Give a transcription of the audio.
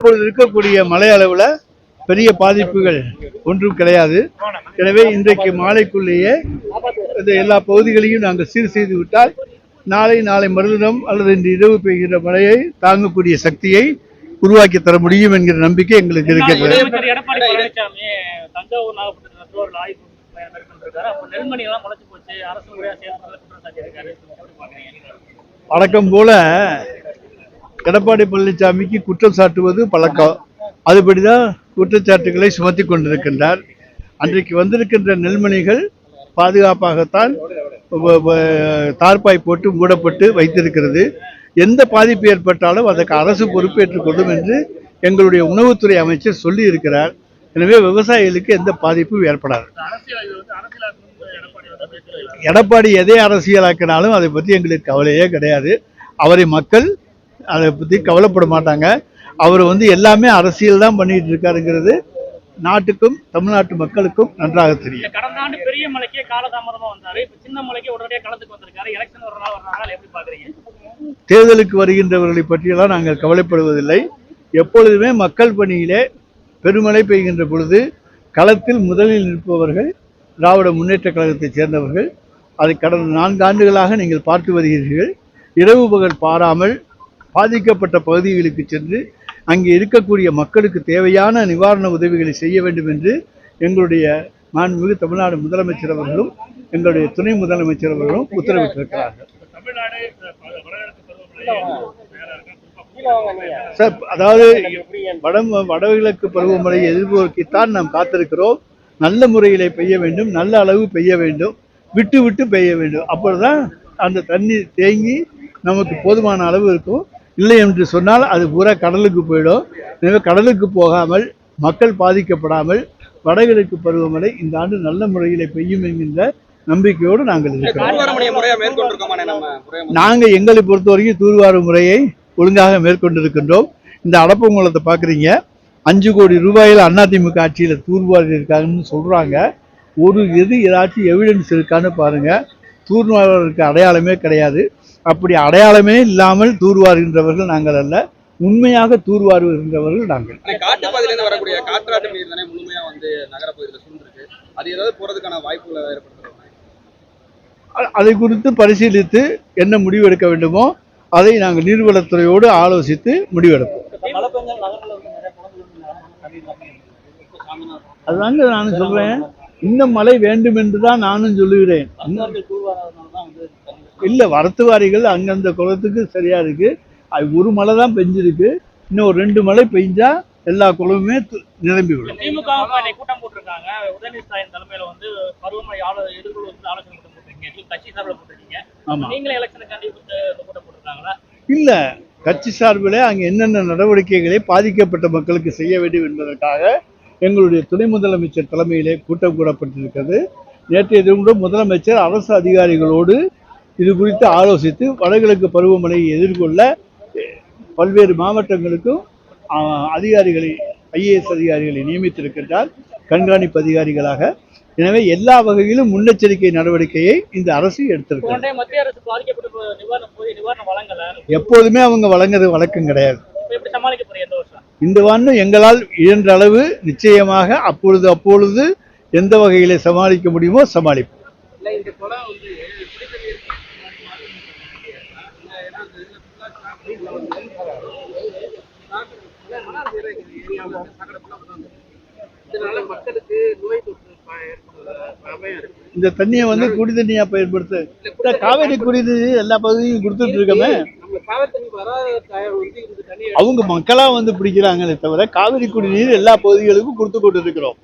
இப்பொழுது இருக்கக்கூடிய மழை அளவில் பெரிய பாதிப்புகள் ஒன்றும் கிடையாது. எனவே இன்றைக்கு மாலைக்குள்ளேயே இந்த எல்லா பகுதிகளையும் நாங்கள் சீர் செய்து விட்டால் நாளை நாளை மறுதினம் அல்லது இன்று இரவு பெய்கிற மழையை தாங்கக்கூடிய சக்தியை உருவாக்கி தர முடியும் என்கிற நம்பிக்கை எங்களுக்கு இருக்கிறது. வழக்கம் போல எடப்பாடி பழனிசாமிக்கு குற்றம் சாட்டுவது பழக்கம். அதுபடிதான் குற்றச்சாட்டுகளை சுமத்தி கொண்டிருக்கின்றார். அன்றைக்கு வந்திருக்கின்ற நெல்மணிகள் பாதுகாப்பாகத்தான் தார்பாய் போட்டு மூடப்பட்டு வைத்திருக்கிறது. எந்த பாதிப்பு ஏற்பட்டாலும் அதற்கு அரசு பொறுப்பேற்றுக் கொள்ளும் என்று எங்களுடைய உணவுத்துறை அமைச்சர் சொல்லி இருக்கிறார் எனவே விவசாயிகளுக்கு எந்த பாதிப்பும் ஏற்படாது. எடப்பாடி எதை அரசியலாக்கினாலும் அதை பற்றி எங்களுக்கு கவலையே கிடையாது. அவரை மக்கள் அதை பற்றி கவலைப்பட மாட்டாங்க. அவர் வந்து எல்லாமே அரசியல் தான் பண்ணிட்டு இருக்காருங்கிறது நாட்டுக்கும் தமிழ்நாட்டு மக்களுக்கும் நன்றாக தெரியும். கடந்த ஆண்டு பெரிய மலைக்கே காலதாமதமா வந்தாரு. இப்ப சின்ன மலைக்கு உடனடியாக களத்துக்கு வந்திருக்காரு. எலெக்ஷன் ஒரு நாள் வர்றதுனால எப்படி பாக்குறீங்க தேர்தலுக்கு வருகின்றவர்களை பற்றியெல்லாம் நாங்கள் கவலைப்படுவதில்லை. எப்பொழுதுமே மக்கள் பணியிலே பெருமழை பெய்கின்ற பொழுது களத்தில் முதலில் நிற்பவர்கள் திராவிட முன்னேற்றக் கழகத்தைச் சேர்ந்தவர்கள். அதை கடந்த நான்கு ஆண்டுகளாக நீங்கள் பார்த்து வருகிறீர்கள். இரவு பகல் பாராமல் பாதிக்கப்பட்ட பகுதிகளுக்கு சென்று அங்கே இருக்கக்கூடிய மக்களுக்கு தேவையான நிவாரண உதவிகளை செய்ய வேண்டும் என்று எங்களுடைய மாண்புமிகு தமிழ்நாடு முதலமைச்சர் அவர்களும் எங்களுடைய துணை முதலமைச்சர் அவர்களும் உத்தரவிட்டிருக்கிறார்கள். சார் அதாவது வட வடகிழக்கு பருவமழை எதிர்நோக்கித்தான் நாம் காத்திருக்கிறோம். நல்ல முறையிலே பெய்ய வேண்டும் நல்ல அளவு பெய்ய வேண்டும் விட்டு விட்டு பெய்ய வேண்டும். அப்பொழுதுதான் அந்த தண்ணி தேங்கி நமக்கு போதுமான அளவு இருக்கும். இல்லை என்று சொன்னால் அது பூரா கடலுக்கு போயிடும். எனவே கடலுக்கு போகாமல் மக்கள் பாதிக்கப்படாமல் வடகிழக்கு பருவமழை இந்த ஆண்டு நல்ல முறையிலே பெய்யும் என்கின்ற நம்பிக்கையோடு நாங்கள் இருக்கிறோம். நாங்கள் எங்களை பொறுத்த வரைக்கும் தூர்வாரும் முறையை ஒழுங்காக மேற்கொண்டிருக்கின்றோம். இந்த அடப்பங்குளத்தை பார்க்குறீங்க. அஞ்சு கோடி ரூபாயில் அதிமுக ஆட்சியில் தூர்வாரி இருக்காங்கன்னு சொல்கிறாங்க ஒரு எது ஏதாச்சும் எவிடன்ஸ் இருக்கான்னு பாருங்கள் தூர்வாரருக்கு அடையாளமே கிடையாது. அப்படி அடையாளமே இல்லாமல் தூர்வாருகின்றவர்கள் நாங்கள் அல்ல. உண்மையாக தூர்வாருகின்றவர்கள் நாங்கள். ஆனா காட்டு பகுதியில இருந்து வரக்கூடிய காற்றாட்டு நீர் தானே முழுமையா வந்து நகரப்பகுதியில சூழ்ந்திருக்கு. அது ஏதாவது போறதுக்கான வாய்ப்புகளை ஏற்படுத்துறோம் அ- அதை குறித்து பரிசீலித்து என்ன முடிவு எடுக்க வேண்டுமோ அதை நாங்கள் நீர்வளத்துறையோடு ஆலோசித்து முடிவெடுப்போம். அதுதாங்க நானும் சொல்றேன். இந்த மழை வேண்டும் என்று தான் நானும் சொல்லுகிறேன். இல்ல வரத்து வாரிகள் அந்தந்த குளத்துக்கு சரியா இருக்கு. அது ஒரு மழை தான் பெஞ்சிருக்கு. இன்னும் ஒரு ரெண்டு மழை பெஞ்சா எல்லா குளமுமே நிரம்பி விடும். திமுக கூட்டம் போட்டிருக்காங்க உதயநிதி ஸ்டாலின் தலைமையில வந்து பருவமழை ஆளு எதிர்கொள்ள வந்து ஆலோசனை கூட்டம் போட்டிருக்கீங்க. கட்சி சார்பில் போட்டிருக்கீங்க. ஆமா. நீங்களே எலெக்ஷனுக்காண்டி கூட்டம் போட்டிருக்காங்களா இல்ல கட்சி சார்பில் அங்கே என்னென்ன நடவடிக்கைகளை பாதிக்கப்பட்ட மக்களுக்கு செய்ய வேண்டும் என்பதற்காக எங்களுடைய துணை முதலமைச்சர் தலைமையிலே கூட்டம் கூடப்பட்டிருக்கிறது நேற்றைய தினம் முதலமைச்சர் அரசு அதிகாரிகளோடு இது குறித்து ஆலோசித்து வடகிழக்கு பருவமழையை எதிர்கொள்ள பல்வேறு மாவட்டங்களுக்கும் அதிகாரிகளை ஐஏஎஸ் அதிகாரிகளை நியமித்திருக்கின்றார் கண்காணிப்பு அதிகாரிகளாக. எனவே எல்லா வகையிலும் முன்னெச்சரிக்கை நடவடிக்கையை இந்த அரசு எடுத்திருக்கிறது. போன்றே மத்திய அரசு பாதிக்கப்பட்டு போ- நிவாரணம் போய் நிவாரணம் வழங்கல? எப்போதுமே அவங்க வழங்குறது வழக்கம் கிடையாது. இப்ப எப்படி சமாளிக்க போறீங்க இந்த வருஷம்? இந்த ஆண்டு எங்களால் இயன்ற அளவு நிச்சயமாக அப்பொழுது அப்பொழுது எந்த வகையிலே சமாளிக்க முடியுமோ சமாளிப்போம். இந்த தண்ணியை வந்து குடி தண்ணியா பயன்படுத்த இந்த காவேரி குடிநீர் எல்லா பகுதியும் கொடுத்துட்டு இருக்கமே. அவங்க மக்களா வந்து பிடிக்கிறாங்களே தவிர காவிரி குடிநீர் எல்லா பகுதிகளுக்கும் கொடுத்து கொண்டு இருக்கிறோம்